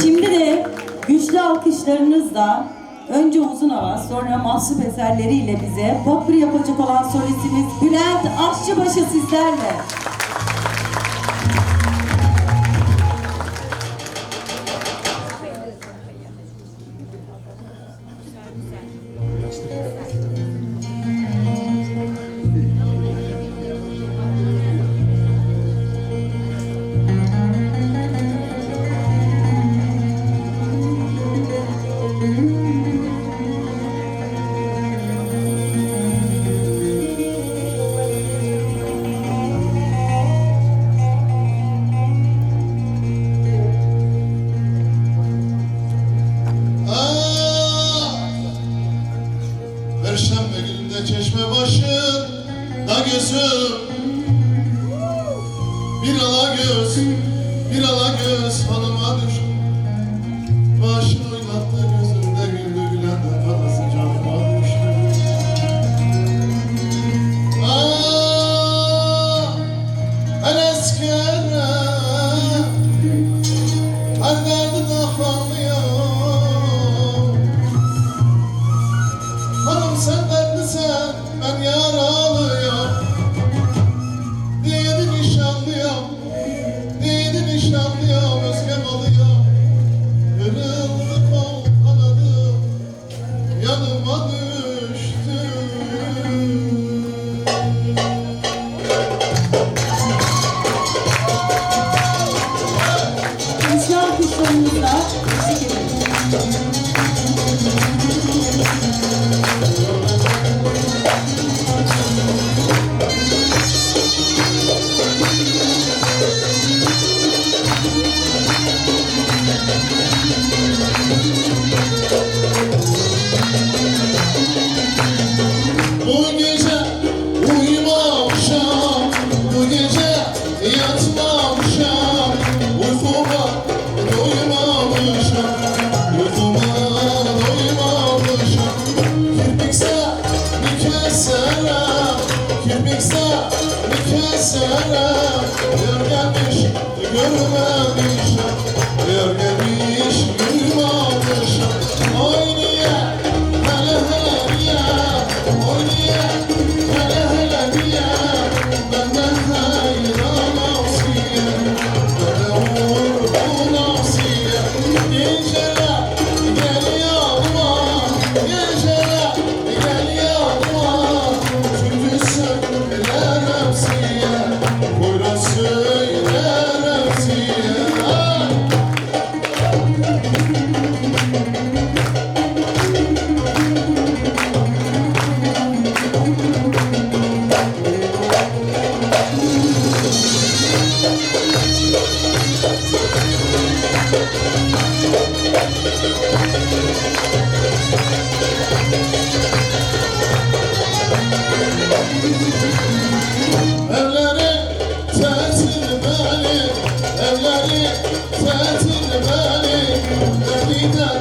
Şimdi de güçlü alkışlarınızla önce uzun hava sonra mahsup eserleriyle bize popür yapacak olan solistimiz Bülent Aşçıbaşı sizlerle. Perşembe gününde çeşme başında gözüm. Bir ala göz, bir ala göz hanıma düştü Başını Güçlü alkışlarınızla eşlik edelim. Nikesere Kirpikse nikesere Yer gelmiş görmemişim Evleri tetil beni, Evliden